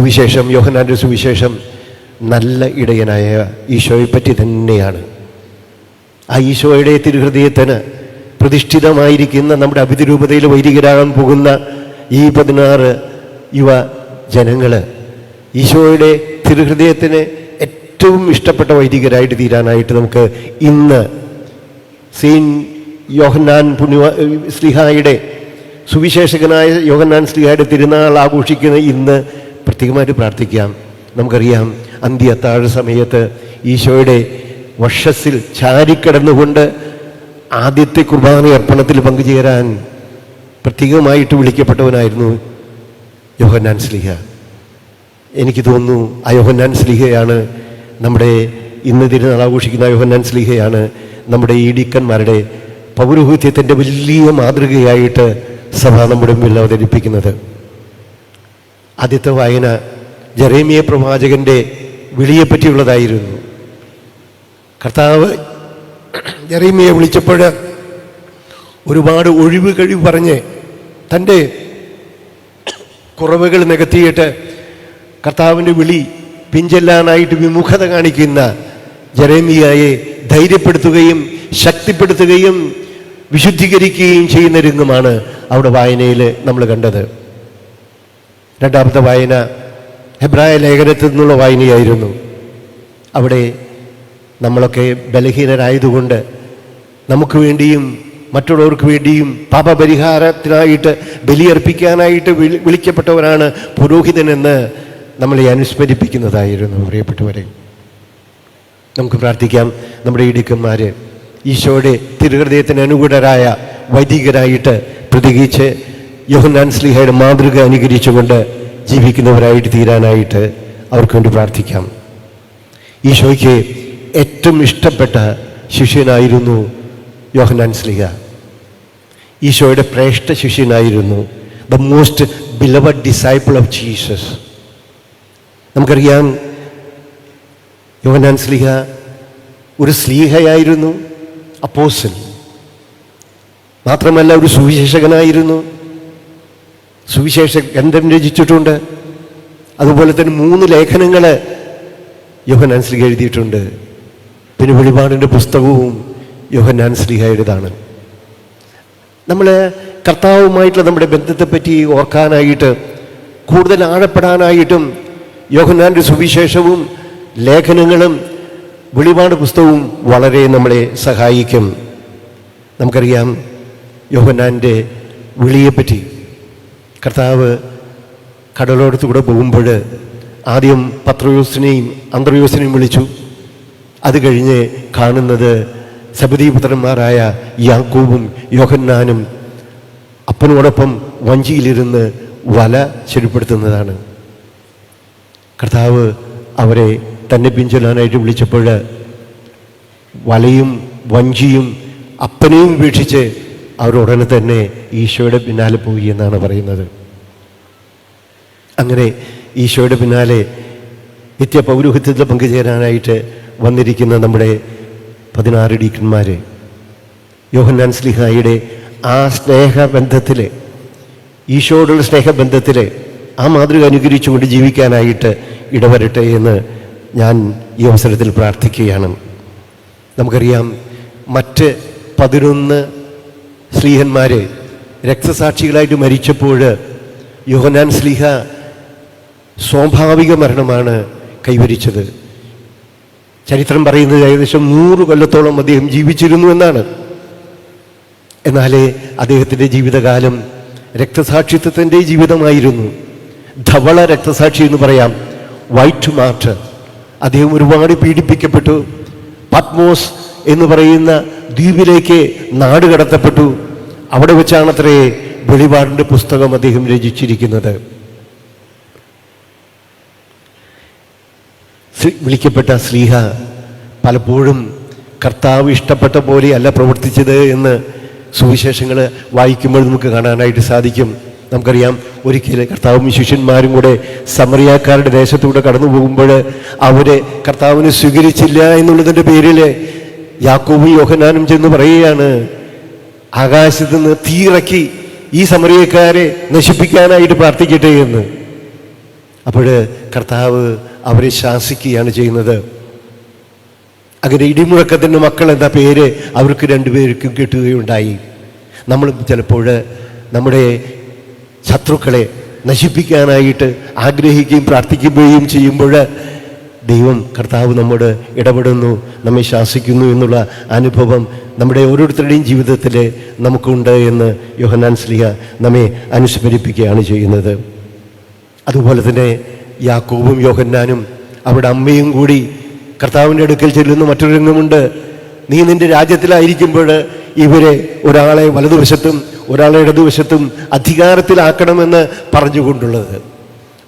സുവിശേഷം യോഹനാന്റെ സുവിശേഷം നല്ല ഇടയനായ ഈശോയെപ്പറ്റി തന്നെയാണ്. ആ ഈശോയുടെ തിരുഹൃദയത്തിന് പ്രതിഷ്ഠിതമായിരിക്കുന്ന നമ്മുടെ അഭിതിരൂപതയിൽ വൈദികരാകാൻ പോകുന്ന ഈ പതിനാറ് യുവ ജനങ്ങൾ ഈശോയുടെ തിരുഹൃദയത്തിന് ഏറ്റവും ഇഷ്ടപ്പെട്ട വൈദികരായിട്ട് തീരാനായിട്ട് നമുക്ക് ഇന്ന് സീൻ യോഹന്നാൻ പുണ്യ സ്ലിഹായുടെ സുവിശേഷകനായ യോഹന്നാൻ സ്ലിഹായുടെ തിരുനാൾ ആഘോഷിക്കുന്ന ഇന്ന് പ്രത്യേകമായിട്ട് പ്രാർത്ഥിക്കാം. നമുക്കറിയാം അന്ത്യ അത്താഴ സമയത്ത് ഈശോയുടെ വർഷസിൽ ചാരിക്കടന്നുകൊണ്ട് ആദ്യത്തെ കുർബാന അർപ്പണത്തിൽ പങ്കുചേരാൻ പ്രത്യേകമായിട്ട് വിളിക്കപ്പെട്ടവനായിരുന്നു യോഹന്നാൻ സ്ലിഹ. എനിക്ക് തോന്നുന്നു ആ യോഹന്നാൻ സ്ലിഹയാണ് നമ്മുടെ ഇന്ന് തിരുനാൾ ആഘോഷിക്കുന്ന യോഹന്നാൻ സ്ലിഹയാണ് നമ്മുടെ ഈ ഡീക്കന്മാരുടെ പൗരോഹിത്യത്തിന്റെ വലിയ മാതൃകയായിട്ട് സഭ നമ്മുടെ മുമ്പിൽ അവതരിപ്പിക്കുന്നത്. ആദ്യത്തെ വായന ജെറേമിയ പ്രവാചകന്റെ വിളിയെപ്പറ്റിയുള്ളതായിരുന്നു. കർത്താവ് ജെറേമിയെ വിളിച്ചപ്പോൾ ഒരുപാട് ഒഴിവ് കഴിവ് പറഞ്ഞ് തന്റെ കുറവുകൾ നികത്തിയിട്ട് കർത്താവിന്റെ വിളി പിഞ്ചെല്ലാനായിട്ട് വിമുഖത കാണിക്കുന്ന ജെറേമിയായെ ധൈര്യപ്പെടുത്തുകയും ശക്തിപ്പെടുത്തുകയും വിശുദ്ധീകരിക്കുകയും ചെയ്യുന്ന രംഗമാണ് അവിടെ വായനയിൽ നമ്മൾ കണ്ടത്. രണ്ടാമത്തെ വായന ഹെബ്രായ ലേഖനത്തിൽ നിന്നുള്ള വായനയായിരുന്നു. അവിടെ നമ്മളൊക്കെ ബലഹീനരായതുകൊണ്ട് നമുക്ക് വേണ്ടിയും മറ്റുള്ളവർക്ക് വേണ്ടിയും പാപപരിഹാരത്തിനായിട്ട് ബലിയർപ്പിക്കാനായിട്ട് വിളി വിളിക്കപ്പെട്ടവരാണ് പുരോഹിതനെന്ന് നമ്മളെ അനുസ്മരിപ്പിക്കുന്നതായിരുന്നു പ്രിയപ്പെട്ടവരെ. നമുക്ക് പ്രാർത്ഥിക്കാം നമ്മുടെ ഇടുക്കന്മാർ ഈശോയുടെ തിരുഹൃദയത്തിന് അനുകൂലരായ വൈദികരായിട്ട് പ്രത്യേകിച്ച് യോഹന്നാൻ സ്ലിഹയുടെ മാതൃക അനുകരിച്ചുകൊണ്ട് ജീവിക്കുന്നവരായിട്ട് തീരാനായിട്ട് അവർക്ക് വേണ്ടി പ്രാർത്ഥിക്കാം. ഈശോയ്ക്ക് ഏറ്റവും ഇഷ്ടപ്പെട്ട ശിഷ്യനായിരുന്നു യോഹന്നാൻ സ്ലിഹ. ഈശോയുടെ ശ്രേഷ്ഠ ശിഷ്യനായിരുന്നു the most beloved disciple of Jesus നമുക്കറിയാം യോഹന്നാൻ സ്ലിഹ ഒരു സ്ലീഹയായിരുന്നു അപ്പോസൻ മാത്രമല്ല ഒരു സുവിശേഷകനായിരുന്നു. സുവിശേഷ ഗ്രന്ഥം രചിച്ചിട്ടുണ്ട്. അതുപോലെ തന്നെ മൂന്ന് ലേഖനങ്ങൾ യോഹന്നാൻ സ്ലിഹ എഴുതിയിട്ടുണ്ട്. പിന്നെ വെളിപാടിന്റെ പുസ്തകവും യോഹന്നാൻ സ്ലിഹയുടേതാണ് നമ്മൾ കർത്താവുമായിട്ടുള്ള നമ്മുടെ ബന്ധത്തെപ്പറ്റി ഓർക്കാനായിട്ട് കൂടുതൽ ആഴപ്പെടാനായിട്ടും യോഹനാന്റെ സുവിശേഷവും ലേഖനങ്ങളും വെളിപാട് പുസ്തകവും വളരെ നമ്മളെ സഹായിക്കും. നമുക്കറിയാം യോഹനാന്റെ വിളിയെപ്പറ്റി. കർത്താവ് കടലോടത്തുകൂടെ പോകുമ്പോൾ ആദ്യം പത്രയോസിനെയും അന്തർയോസിനെയും വിളിച്ചു. അത് കഴിഞ്ഞ് കാണുന്നത് സബദീപുത്രന്മാരായ യാക്കൂബും യോഹന്നാനും അപ്പനോടൊപ്പം വഞ്ചിയിലിരുന്ന് വല ചെരുപ്പെടുത്തുന്നതാണ്. കർത്താവ് അവരെ തന്നെ പിഞ്ചൊല്ലാനായിട്ട് വിളിച്ചപ്പോൾ വലയും വഞ്ചിയും അപ്പനെയും വീക്ഷിച്ച് അവരുടനെ തന്നെ ഈശോയുടെ പിന്നാലെ പോയി എന്നാണ് പറയുന്നത്. അങ്ങനെ ഈശോയുടെ പിന്നാലെ നിത്യ പൗരോഹിത്യത്തിൽ പങ്കുചേരാനായിട്ട് വന്നിരിക്കുന്ന നമ്മുടെ പതിനാറ് ഡീക്കന്മാർ യോഹന്നാൻ സ്ലിഹായിയുടെ ആ സ്നേഹബന്ധത്തിൽ ഈശോയോടുള്ള സ്നേഹബന്ധത്തിൽ ആ മാതൃക അനുകരിച്ചുകൊണ്ട് ജീവിക്കാനായിട്ട് ഇടവരട്ടെ എന്ന് ഞാൻ ഈ അവസരത്തിൽ പ്രാർത്ഥിക്കുകയാണ്. നമുക്കറിയാം മറ്റ് പതിനൊന്ന് സ്ലീഹന്മാർ രക്തസാക്ഷികളായിട്ട് മരിച്ചപ്പോൾ യോഹനാൻ സ്ലീഹ സ്വാഭാവിക മരണമാണ് കൈവരിച്ചത്. ചരിത്രം പറയുന്നത് ഏകദേശം നൂറ് കൊല്ലത്തോളം അദ്ദേഹം ജീവിച്ചിരുന്നു എന്നാണ്. എന്നാലേ അദ്ദേഹത്തിന്റെ ജീവിതകാലം രക്തസാക്ഷിത്വത്തിന്റെ ജീവിതമായിരുന്നു. ധവള രക്തസാക്ഷി എന്ന് പറയാം. വൈറ്റ് മാർട്ട് അദ്ദേഹം ഒരുപാട് പീഡിപ്പിക്കപ്പെട്ടു. പത്മോസ് എന്ന് പറയുന്ന ദ്വീപിലേക്ക് നാട് കടത്തപ്പെട്ടു. അവിടെ വെച്ചാണത്രേ വെളിപാടിന്റെ പുസ്തകം അദ്ദേഹം രചിച്ചിരിക്കുന്നത്. വിളിക്കപ്പെട്ട ശ്രീഹ പലപ്പോഴും കർത്താവ് ഇഷ്ടപ്പെട്ട പോലെയല്ല പ്രവർത്തിച്ചത് എന്ന് സുവിശേഷങ്ങൾ വായിക്കുമ്പോൾ നമുക്ക് കാണാനായിട്ട് സാധിക്കും. നമുക്കറിയാം ഒരിക്കൽ കർത്താവും ശിഷ്യന്മാരും കൂടെ സമറിയാക്കാരുടെ ദേശത്തൂടെ കടന്നു പോകുമ്പോൾ അവരെ കർത്താവിനെ സ്വീകരിച്ചില്ല എന്നുള്ളതിന്റെ പേരിൽ യാക്കോബും യോഹനാനും ചെന്ന് പറയുകയാണ് ആകാശത്ത് നിന്ന് തീറക്കി ഈ സമരീയക്കാരെ നശിപ്പിക്കാനായിട്ട് പ്രാർത്ഥിക്കട്ടെ എന്ന്. അപ്പോൾ കർത്താവ് അവരെ ശാസിക്കുകയാണ് ചെയ്യുന്നത്. അങ്ങനെ ഇടിമുഴക്കത്തിന്റെ മക്കൾ എന്ന പേര് അവർക്ക് രണ്ടുപേർക്കും കിട്ടുകയുണ്ടായി. നമ്മൾ ചിലപ്പോൾ നമ്മുടെ ശത്രുക്കളെ നശിപ്പിക്കാനായിട്ട് ആഗ്രഹിക്കുകയും പ്രാർത്ഥിക്കുകയും ചെയ്യുമ്പോൾ ദൈവം കർത്താവ് നമ്മോട് ഇടപെടുന്നു നമ്മെ ശാസിക്കുന്നു എന്നുള്ള അനുഭവം നമ്മുടെ ഓരോരുത്തരുടെയും ജീവിതത്തിൽ നമുക്കുണ്ട് എന്ന് യോഹന്നാൻ സ്ലിഹ നമ്മെ അനുസ്മരിപ്പിക്കുകയാണ് ചെയ്യുന്നത്. അതുപോലെ തന്നെ യാക്കോബും യോഹന്നാനും അവിടെ അമ്മയും കൂടി കർത്താവിന്റെ അടുക്കൽ ചെല്ലുന്ന മറ്റൊരു രംഗമുണ്ട്. നീ നിന്റെ രാജ്യത്തിലായിരിക്കുമ്പോൾ ഇവരെ ഒരാളെ വലതുവശത്തും ഒരാളെ ഇടതുവശത്തും അധികാരത്തിലാക്കണമെന്ന് പറഞ്ഞുകൊണ്ടുള്ളത്.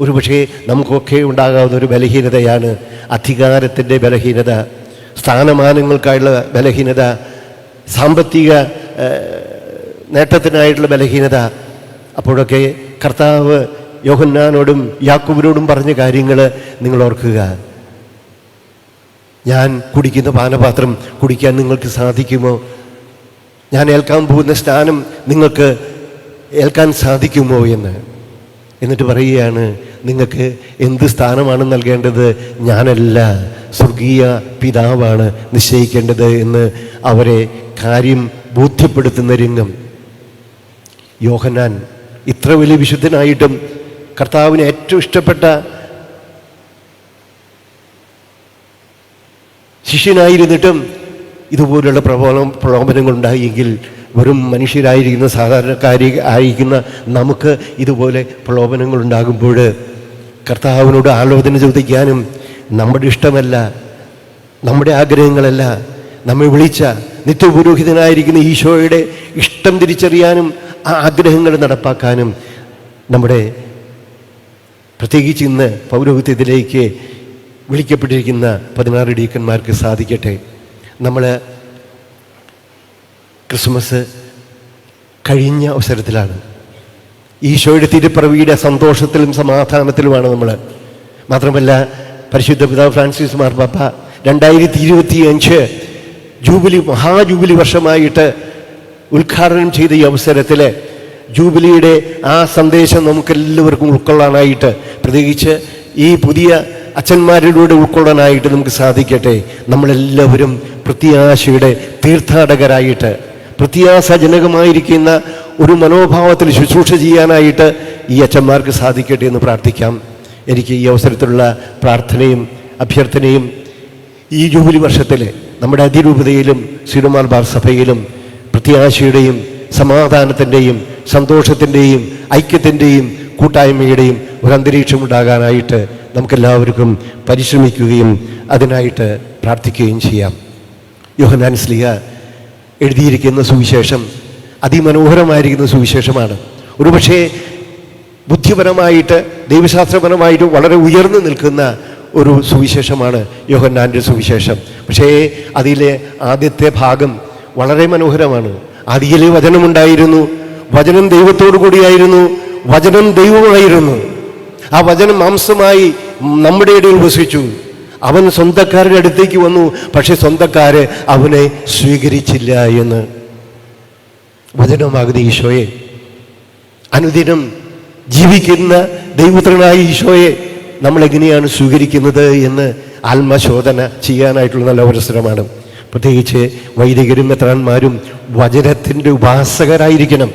ഒരുപക്ഷേ നമുക്കൊക്കെ ഉണ്ടാകാവുന്ന ഒരു ബലഹീനതയാണ് അധികാരത്തിന്റെ ബലഹീനത സ്ഥാനമാനങ്ങൾക്കായുള്ള ബലഹീനത സാമ്പത്തിക നേട്ടത്തിനായിട്ടുള്ള ബലഹീനത. അപ്പോഴൊക്കെ കർത്താവ് യോഹന്നാനോടും യാക്കൂബിനോടും പറഞ്ഞ കാര്യങ്ങൾ നിങ്ങൾ ഓർക്കുക. ഞാൻ കുടിക്കുന്ന പാനപാത്രം കുടിക്കാൻ നിങ്ങൾക്ക് സാധിക്കുമോ? ഞാൻ ഏൽക്കാൻ പോകുന്ന സ്ഥാനം നിങ്ങൾക്ക് ഏൽക്കാൻ സാധിക്കുമോ എന്ന്. എന്നിട്ട് പറയുകയാണ് നിങ്ങൾക്ക് എന്ത് സ്ഥാനമാണ് നൽകേണ്ടത്? ഞാനല്ല സ്വർഗീയ പിതാവാണ് നിശ്ചയിക്കേണ്ടത് എന്ന് അവരെ കാര്യം ബോധ്യപ്പെടുത്തുന്ന രംഗം. യോഹനാൻ ഇത്ര വലിയ വിശുദ്ധനായിട്ടും കർത്താവിന് ഏറ്റവും ഇഷ്ടപ്പെട്ട ശിഷ്യനായിരുന്നിട്ടും ഇതുപോലുള്ള പ്രബോധനം പ്രലോഭനങ്ങൾ ഉണ്ടായെങ്കിൽ വെറും മനുഷ്യരായിരിക്കുന്ന സാധാരണക്കാരി ആയിരിക്കുന്ന നമുക്ക് ഇതുപോലെ പ്രലോഭനങ്ങൾ ഉണ്ടാകുമ്പോൾ കർത്താവിനോട് ആലോചന ചോദിക്കാനും നമ്മുടെ ഇഷ്ടമല്ല നമ്മുടെ ആഗ്രഹങ്ങളല്ല നമ്മെ വിളിച്ച നിത്യപുരോഹിതനായിരിക്കുന്ന ഈശോയുടെ ഇഷ്ടം തിരിച്ചറിയാനും ആ ആഗ്രഹങ്ങൾ നടപ്പാക്കാനും നമ്മുടെ പ്രത്യേകിച്ച് ഇന്ന് പൗരോഹിത്യത്തിലേക്ക് വിളിക്കപ്പെട്ടിരിക്കുന്ന പതിനാറ് ഡീക്കന്മാർക്ക് സാധിക്കട്ടെ. നമ്മൾ ക്രിസ്മസ് കഴിഞ്ഞ അവസരത്തിലാണ്. ഈശോയുടെ തിരുപ്പിറവിയുടെ സന്തോഷത്തിലും സമാധാനത്തിലുമാണ് നമ്മൾ മാത്രമല്ല പരിശുദ്ധ പിതാവ് ഫ്രാൻസിസ് മാർപ്പാപ്പ രണ്ടായിരത്തി ഇരുപത്തി അഞ്ച് ജൂബിലി മഹാജൂബിലി വർഷമായിട്ട് ഉദ്ഘാടനം ചെയ്ത ഈ അവസരത്തിൽ ജൂബിലിയുടെ ആ സന്ദേശം നമുക്കെല്ലാവർക്കും ഉൾക്കൊള്ളാനായിട്ട് പ്രത്യേകിച്ച് ഈ പുതിയ അച്ഛന്മാരിലൂടെ ഉൾക്കൊള്ളാനായിട്ട് നമുക്ക് സാധിക്കട്ടെ. നമ്മളെല്ലാവരും പ്രത്യാശയുടെ തീർത്ഥാടകരായിട്ട് പ്രത്യാശാജനകമായിരിക്കുന്ന ഒരു മനോഭാവത്തിൽ ശുശ്രൂഷ ചെയ്യാനായിട്ട് ഈ അച്ഛന്മാർക്ക് സാധിക്കട്ടെ എന്ന് പ്രാർത്ഥിക്കാം. എനിക്ക് ഈ അവസരത്തിലുള്ള പ്രാർത്ഥനയും അഭ്യർത്ഥനയും ഈ ജൂബിലി വർഷത്തിൽ നമ്മുടെ അതിരൂപതയിലും സിരുമാൽബാർ സഭയിലും പ്രത്യാശയുടെയും സമാധാനത്തിന്റെയും സന്തോഷത്തിന്റെയും ഐക്യത്തിന്റെയും കൂട്ടായ്മയുടെയും ഒരു അന്തരീക്ഷം ഉണ്ടാകാനായിട്ട് നമുക്കെല്ലാവർക്കും പരിശ്രമിക്കുകയും അതിനായിട്ട് പ്രാർത്ഥിക്കുകയും ചെയ്യാം. യോഹനാൻ സ്ലിഹ എഴുതിയിരിക്കുന്ന സുവിശേഷം അതിമനോഹരമായിരിക്കുന്ന സുവിശേഷമാണ്. ഒരുപക്ഷേ ബുദ്ധിപരമായിട്ട് ദൈവശാസ്ത്രപരമായിട്ട് വളരെ ഉയർന്നു നിൽക്കുന്ന ഒരു സുവിശേഷമാണ് യോഹന്നാന്റെ സുവിശേഷം. പക്ഷേ അതിലെ ആദ്യത്തെ ഭാഗം വളരെ മനോഹരമാണ്. ആദിയിലെ വചനമുണ്ടായിരുന്നു വചനം ദൈവത്തോടു കൂടിയായിരുന്നു. വചനം ദൈവമായിരുന്നു ആ വചനം മാംസമായി നമ്മുടെ ഇടയിൽ വസിച്ചു. അവൻ സ്വന്തക്കാരുടെ അടുത്തേക്ക് വന്നു. പക്ഷെ സ്വന്തക്കാര് അവനെ സ്വീകരിച്ചില്ല എന്ന്. വചനമാകുന്ന ഈശോയെ അനുദിനം ജീവിക്കുന്ന ദൈവപുത്രനായ ഈശോയെ നമ്മൾ എങ്ങനെയാണ് സ്വീകരിക്കുന്നത് എന്ന് ആത്മശോധന ചെയ്യാനായിട്ടുള്ള നല്ല അവസരമാണ്. പ്രത്യേകിച്ച് വൈദികരും മെത്രാന്മാരും വചനത്തിന്റെ ഉപാസകരായിരിക്കണം.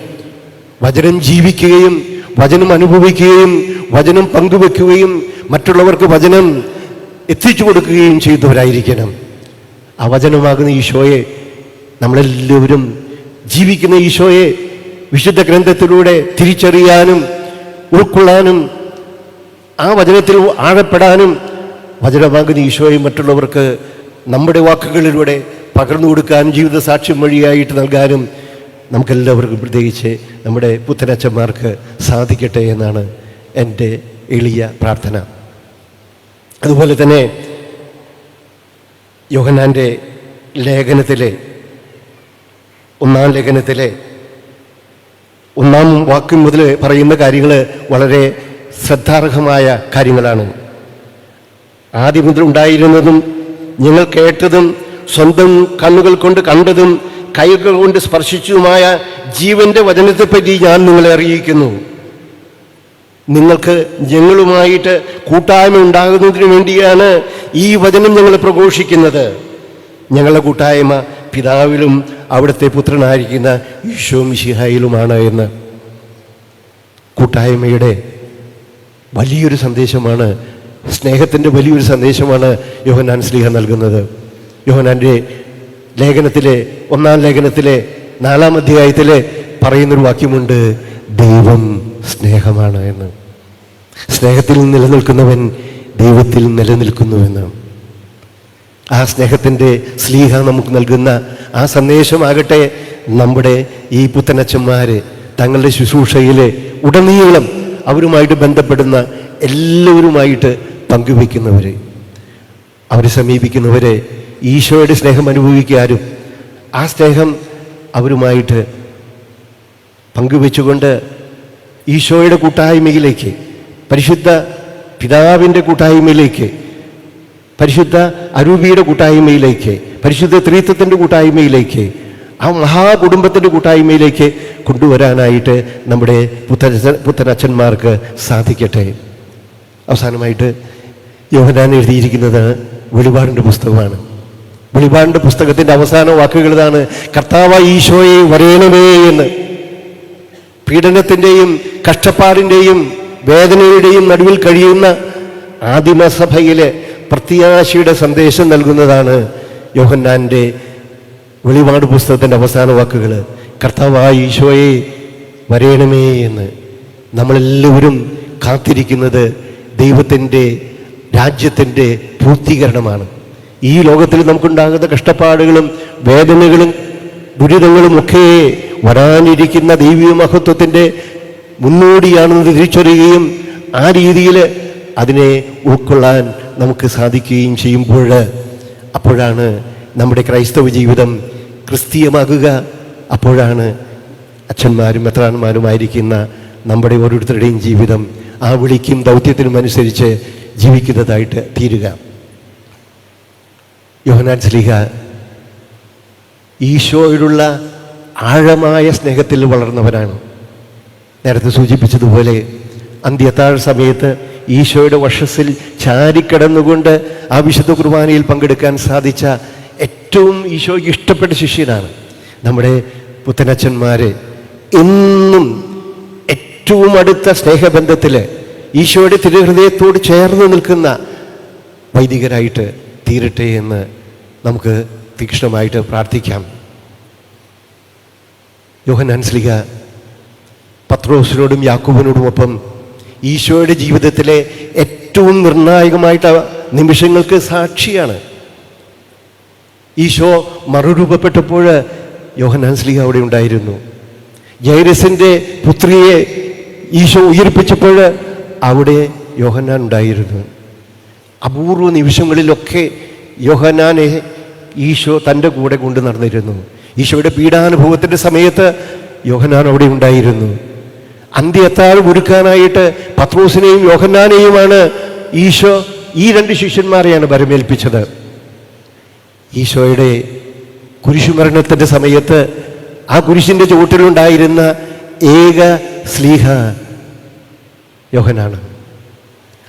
വചനം ജീവിക്കുകയും വചനം അനുഭവിക്കുകയും വചനം പങ്കുവെക്കുകയും മറ്റുള്ളവർക്ക് വചനം എത്തിച്ചു കൊടുക്കുകയും ചെയ്തവരായിരിക്കണം. ആ വചനമാകുന്ന ഈശോയെ നമ്മളെല്ലാവരും ജീവിക്കുന്ന ഈശോയെ വിശുദ്ധ ഗ്രന്ഥത്തിലൂടെ തിരിച്ചറിയാനും ഉൾക്കൊള്ളാനും ആ വചനത്തിൽ ആഴപ്പെടാനും വചനമാകുന്ന ഈശോയെ മറ്റുള്ളവർക്ക് നമ്മുടെ വാക്കുകളിലൂടെ പകർന്നു കൊടുക്കാനും ജീവിത സാക്ഷ്യം വഴിയായിട്ട് നൽകാനും നമുക്കെല്ലാവർക്കും പ്രത്യേകിച്ച് നമ്മുടെ പുത്തനച്ചന്മാർക്ക് സാധിക്കട്ടെ എന്നാണ് എന്റെ എളിയ പ്രാർത്ഥന. അതുപോലെ തന്നെ യോഹനാന്റെ ലേഖനത്തിലെ ഒന്നാം ലേഖനത്തിലെ ഒന്നാം വാക്യം മുതൽ പറയുന്ന കാര്യങ്ങൾ വളരെ ശ്രദ്ധാർഹമായ കാര്യങ്ങളാണ്. ആദ്യം മുതൽ ഉണ്ടായിരുന്നതും ഞങ്ങൾ കേട്ടതും സ്വന്തം കണ്ണുകൾ കൊണ്ട് കണ്ടതും കൈകൾ കൊണ്ട് സ്പർശിച്ചതുമായ ജീവന്റെ വചനത്തെപ്പറ്റി ഞാൻ നിങ്ങളെ അറിയിക്കുന്നു. നിങ്ങൾക്ക് ഞങ്ങളുമായിട്ട് കൂട്ടായ്മ ഉണ്ടാകുന്നതിന് വേണ്ടിയാണ് ഈ വചനം ഞങ്ങൾ പ്രഘോഷിക്കുന്നത്. ഞങ്ങളുടെ കൂട്ടായ്മ പിതാവിലും അവിടുത്തെ പുത്രനായിരിക്കുന്ന ഈശോ മിശിഹായിലുമാണ് എന്ന്. കൂട്ടായ്മയുടെ വലിയൊരു സന്ദേശമാണ് സ്നേഹത്തിന്റെ വലിയൊരു സന്ദേശമാണ് യോഹനാൻ സ്ലീഹ നൽകുന്നത്. യോഹനാന്റെ ലേഖനത്തിലെ ഒന്നാം ലേഖനത്തിലെ നാലാം അധ്യായത്തിലെ പറയുന്നൊരു വാക്യമുണ്ട് ദൈവം സ്നേഹമാണ് എന്ന്. സ്നേഹത്തിൽ നിലനിൽക്കുന്നവൻ ദൈവത്തിൽ നിലനിൽക്കുന്നുവെന്ന്. ആ സ്നേഹത്തിന്റെ സ്ലീഹ നമുക്ക് നൽകുന്ന ആ സന്ദേശമാകട്ടെ നമ്മുടെ ഈ പുത്തനച്ചന്മാർ തങ്ങളുടെ ശുശ്രൂഷയിൽ ഉടനീളം അവരുമായിട്ട് ബന്ധപ്പെടുന്ന എല്ലാവരുമായിട്ട് പങ്കുവയ്ക്കുന്നവർ അവരെ സമീപിക്കുന്നവരെ ഈശോയുടെ സ്നേഹം അനുഭവിക്കാനും ആ സ്നേഹം അവരുമായിട്ട് പങ്കുവെച്ചുകൊണ്ട് ഈശോയുടെ കൂട്ടായ്മയിലേക്ക് പരിശുദ്ധ പിതാവിന്റെ കൂട്ടായ്മയിലേക്ക് പരിശുദ്ധ അരൂപിയുടെ കൂട്ടായ്മയിലേക്ക് പരിശുദ്ധ ത്രീത്വത്തിന്റെ കൂട്ടായ്മയിലേക്ക് ആ മഹാകുടുംബത്തിന്റെ കൂട്ടായ്മയിലേക്ക് കൊണ്ടുവരാനായിട്ട് നമ്മുടെ പുത്തന പുത്തനച്ഛന്മാർക്ക് സാധിക്കട്ടെ. അവസാനമായിട്ട് യോഹനാൻ എഴുതിയിരിക്കുന്നത് വെളിപാടിന്റെ പുസ്തകമാണ്. വെളിപാടിന്റെ പുസ്തകത്തിന്റെ അവസാന വാക്കുകൾ ഇതാണ് കർത്താവ ഈശോയെ വരേണമേ എന്ന്. പീഡനത്തിന്റെയും കഷ്ടപ്പാടിന്റെയും വേദനയുടെയും നടുവിൽ കഴിയുന്ന ആദിമസഭയിലെ പ്രത്യാശയുടെ സന്ദേശം നൽകുന്നതാണ് യോഹന്നാന്റെ വെളിപാട് പുസ്തകത്തിന്റെ അവസാന വാക്കുകൾ. കർത്താവായ ഈശോയെ വരയണമേ എന്ന് നമ്മളെല്ലാവരും കാത്തിരിക്കുന്നത് ദൈവത്തിന്റെ രാജ്യത്തിന്റെ പൂർത്തീകരണമാണ്. ഈ ലോകത്തിൽ നമുക്കുണ്ടാകുന്ന കഷ്ടപ്പാടുകളും വേദനകളും ദുരിതങ്ങളും ഒക്കെ വരാനിരിക്കുന്ന ദൈവീയ മഹത്വത്തിന്റെ മുന്നോടിയാണെന്ന് തിരിച്ചറിയുകയും ആ രീതിയിൽ അതിനെ ഉൾക്കൊള്ളാൻ നമുക്ക് സാധിക്കുകയും ചെയ്യുമ്പോൾ അപ്പോഴാണ് നമ്മുടെ ക്രൈസ്തവ ജീവിതം ക്രിസ്തീയമാകുക. അപ്പോഴാണ് അച്ഛന്മാരും മെത്രാന്മാരുമായിരിക്കുന്ന നമ്മുടെ ഓരോരുത്തരുടെയും ജീവിതം ആ വിളിക്കും ദൗത്യത്തിനും അനുസരിച്ച് ജീവിക്കുന്നതായിട്ട് തീരുക. യോഹനാൻ സ്ലീഹ ഈശോയോടുള്ള ആഴമായ സ്നേഹത്തിൽ വളർന്നവനാണ് നേരത്തെ സൂചിപ്പിച്ചതുപോലെ അന്ത്യത്താഴ സമയത്ത് ഈശോയുടെ വശസ്സിൽ ചാരിക്കിടന്നുകൊണ്ട് ആ വിശുദ്ധ കുർബാനയിൽ പങ്കെടുക്കാൻ സാധിച്ച ഏറ്റവും ഈശോയ്ക്ക് ഇഷ്ടപ്പെട്ട ശിഷ്യനാണ് നമ്മുടെ പുത്തനച്ഛന്മാർ എന്നും ഏറ്റവും അടുത്ത സ്നേഹബന്ധത്തിൽ ഈശോയുടെ തിരുഹൃദയത്തോട് ചേർന്ന് നിൽക്കുന്ന വൈദികരായിട്ട് തീരട്ടെ എന്ന് നമുക്ക് തീക്ഷ്ണമായിട്ട് പ്രാർത്ഥിക്കാം. യോഹന്നാൻ സ്ലിഹ പത്രോസിനോടും യാക്കൂബിനോടുമൊപ്പം ഈശോയുടെ ജീവിതത്തിലെ ഏറ്റവും നിർണായകമായിട്ട് നിമിഷങ്ങൾക്ക് സാക്ഷിയാണ്. ഈശോ മറുരൂപപ്പെട്ടപ്പോൾ യോഹനാൻ സ്ലിഹ അവിടെ ഉണ്ടായിരുന്നു. ജൈരസിന്റെ പുത്രിയെ ഈശോ ഉയർപ്പിച്ചപ്പോൾ അവിടെ യോഹനാൻ ഉണ്ടായിരുന്നു. അപൂർവ നിമിഷങ്ങളിലൊക്കെ യോഹനാനെ ഈശോ തന്റെ കൂടെ കൊണ്ട് നടന്നിരുന്നു. ഈശോയുടെ പീഡാനുഭവത്തിന്റെ സമയത്ത് യോഹന്നാൻ അവിടെ ഉണ്ടായിരുന്നു. അന്ത്യത്താഴ് ഒരുക്കാനായിട്ട് പത്രോസിനെയും യോഹന്നാനെയുമാണ് ഈശോ ഈ രണ്ട് ശിഷ്യന്മാരെയാണ് വരമേൽപ്പിച്ചത്. ഈശോയുടെ കുരിശുമരണത്തിന്റെ സമയത്ത് ആ കുരിശിന്റെ ചുവട്ടിലുണ്ടായിരുന്ന ഏക സ്ലീഹ യോഹനാണ്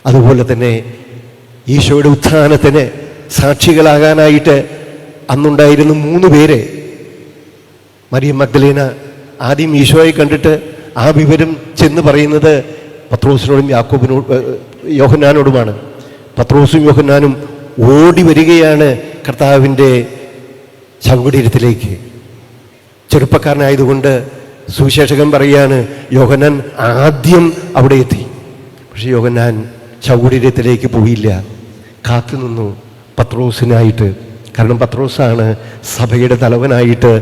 അതുപോലെ തന്നെ ഈശോയുടെ ഉത്ഥാനത്തിന് സാക്ഷികളാകാനായിട്ട് അന്നുണ്ടായിരുന്ന മൂന്ന് പേര് മറിയം മഗ്ദലേന ആദ്യം ഈശോയെ കണ്ടിട്ട് ആ വിവരം ചെന്ന് പറയുന്നത് പത്രോസിനോടും യാക്കോബിനോട് യോഹന്നാനോടുമാണ്. പത്രോസും യോഹന്നാനും ഓടി വരികയാണ് കർത്താവിന്റെ ശവകുടീരത്തിലേക്ക് ചെറുപ്പക്കാരനായതുകൊണ്ട് സുവിശേഷകൻ പറയാണ് യോഹന്നാൻ ആദ്യം അവിടെ എത്തി. പക്ഷെ യോഹന്നാൻ ശവകുടീരത്തിലേക്ക് പോയില്ല. കാത്തുനിന്നു പത്രോസിനായിട്ട്. കാരണം പത്രോസാണ് സഭയുടെ തലവനായിട്ട്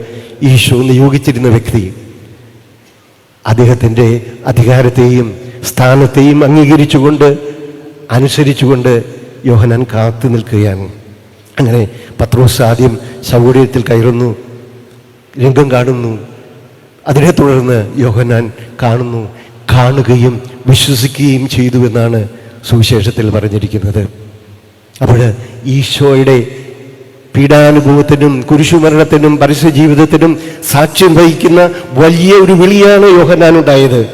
ഈശോ നിയോഗിച്ചിരുന്ന വ്യക്തി അദ്ദേഹത്തിന്റെ അധികാരത്തെയും സ്ഥാനത്തെയും അംഗീകരിച്ചുകൊണ്ട് അനുസരിച്ചുകൊണ്ട് യോഹനാൻ കാത്തു നിൽക്കുകയാണ്. അങ്ങനെ പത്രോസ് ആദ്യം ശൗര്യത്തിൽ കയറുന്നു രംഗം കാണുന്നു. അതിനെ തുടർന്ന് യോഹനാൻ കാണുന്നു കാണുകയും വിശ്വസിക്കുകയും ചെയ്തു എന്നാണ് സുവിശേഷത്തിൽ പറഞ്ഞിരിക്കുന്നത്. അപ്പോൾ ഈശോയുടെ പീഡാനുഭവത്തിനും കുരിശുമരണത്തിനും പരസ്യ ജീവിതത്തിനും സാക്ഷ്യം വഹിക്കുന്ന വലിയ ഒരു വിളിയാണ് യോഹനാനുണ്ടായത്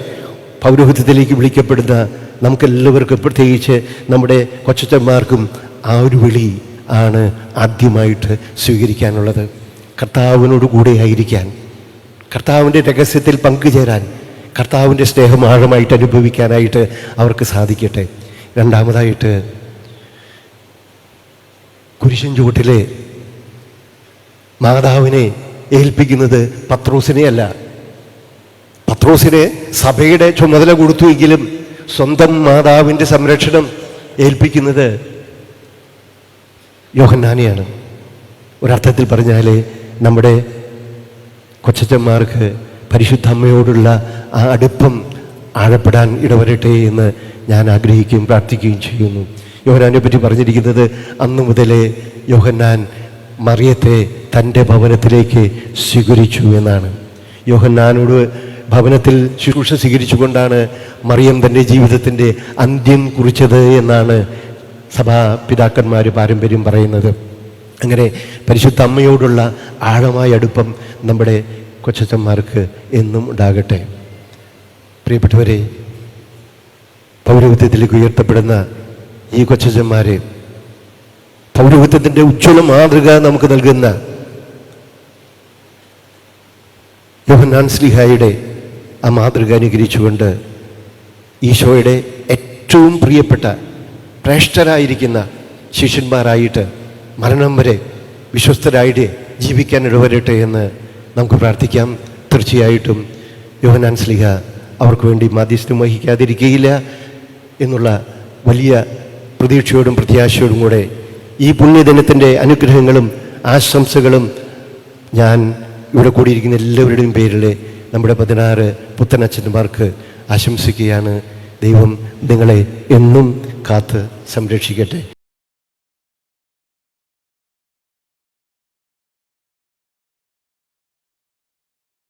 പൗരോഹിത്യത്തിലേക്ക് വിളിക്കപ്പെടുന്ന നമുക്കെല്ലാവർക്കും പ്രത്യേകിച്ച് നമ്മുടെ കൊച്ചച്ചന്മാർക്കും ആ ഒരു വിളി ആണ് ആദ്യമായിട്ട് സ്വീകരിക്കാനുള്ളത്. കർത്താവിനോട് കൂടെ ആയിരിക്കാൻ കർത്താവിന്റെ രഹസ്യത്തിൽ പങ്കുചേരാൻ കർത്താവിന്റെ സ്നേഹം ആഴമായിട്ട് അനുഭവിക്കാനായിട്ട് അവർക്ക് സാധിക്കട്ടെ. രണ്ടാമതായിട്ട് കുരിശൻ ചുവട്ടിലെ മാതാവിനെ ഏൽപ്പിക്കുന്നത് പത്രോസിനെ അല്ല പത്രോസിന് സഭയുടെ ചുമതല കൊടുത്തുവെങ്കിലും സ്വന്തം മാതാവിന്റെ സംരക്ഷണം ഏൽപ്പിക്കുന്നത് യോഹന്നാനെയാണ്. ഒരർത്ഥത്തിൽ പറഞ്ഞാൽ നമ്മുടെ കൊച്ചച്ചന്മാർക്ക് പരിശുദ്ധ അമ്മയോടുള്ള ആ അടുപ്പം ആഴപ്പെടാൻ ഇടവരട്ടെ എന്ന് ഞാൻ ആഗ്രഹിക്കുകയും പ്രാർത്ഥിക്കുകയും ചെയ്യുന്നു. യോഹന്നാനെ പറ്റി പറഞ്ഞിരിക്കുന്നത് അന്നു മുതലേ യോഹന്നാൻ മറിയത്തെ തന്റെ ഭവനത്തിലേക്ക് സ്വീകരിച്ചു എന്നാണ്. യോഹന്നാനോട് ഭവനത്തിൽ ശുശ്രൂഷ സ്വീകരിച്ചുകൊണ്ടാണ് മറിയം തന്റെ ജീവിതത്തിന്റെ അന്ത്യം കുറിച്ചത് എന്നാണ് സഭാ പിതാക്കന്മാർ പാരമ്പര്യം പറയുന്നത്. അങ്ങനെ പരിശുദ്ധ അമ്മയോടുള്ള ആഴമായ അടുപ്പം നമ്മുടെ കൊച്ചച്ചന്മാർക്ക് എന്നും ഉണ്ടാകട്ടെ. പ്രിയപ്പെട്ടവരെ പൗരോഹിത്യത്തിലേക്ക് ഉയർത്തപ്പെടുന്ന ഈ കൊച്ചച്ചന്മാരെ പൗരോഹിത്യത്തിന്റെ ഉജ്ജ്വല മാതൃക നമുക്ക് നൽകുന്ന യോഹന്നാൻ സ്ലിഹായുടെ ആ മാതൃക അനുകരിച്ചുകൊണ്ട് ഈശോയുടെ ഏറ്റവും പ്രിയപ്പെട്ട ശ്രേഷ്ഠരായിരിക്കുന്ന ശിഷ്യന്മാരായിട്ട് മരണം വരെ വിശ്വസ്തരായിട്ട് ജീവിക്കാൻ ഇടവരട്ടെ എന്ന് നമുക്ക് പ്രാർത്ഥിക്കാം. തീർച്ചയായിട്ടും യോഹനാൻ സ്ലിഹ അവർക്ക് വേണ്ടി മാധ്യസ്ഥം വഹിക്കാതിരിക്കുകയില്ല എന്നുള്ള വലിയ പ്രതീക്ഷയോടും പ്രത്യാശയോടും കൂടെ ഈ പുണ്യദിനത്തിന്റെ അനുഗ്രഹങ്ങളും ആശംസകളും ഞാൻ ഇവിടെ കൂടിയിരിക്കുന്ന എല്ലാവരുടെയും പേരിൽ നമ്മുടെ പതിനാറ് പുത്തനച്ഛന്മാർക്ക് ആശംസിക്കുകയാണ്. ദൈവം നിങ്ങളെ എന്നും കാത്ത് സംരക്ഷിക്കട്ടെ.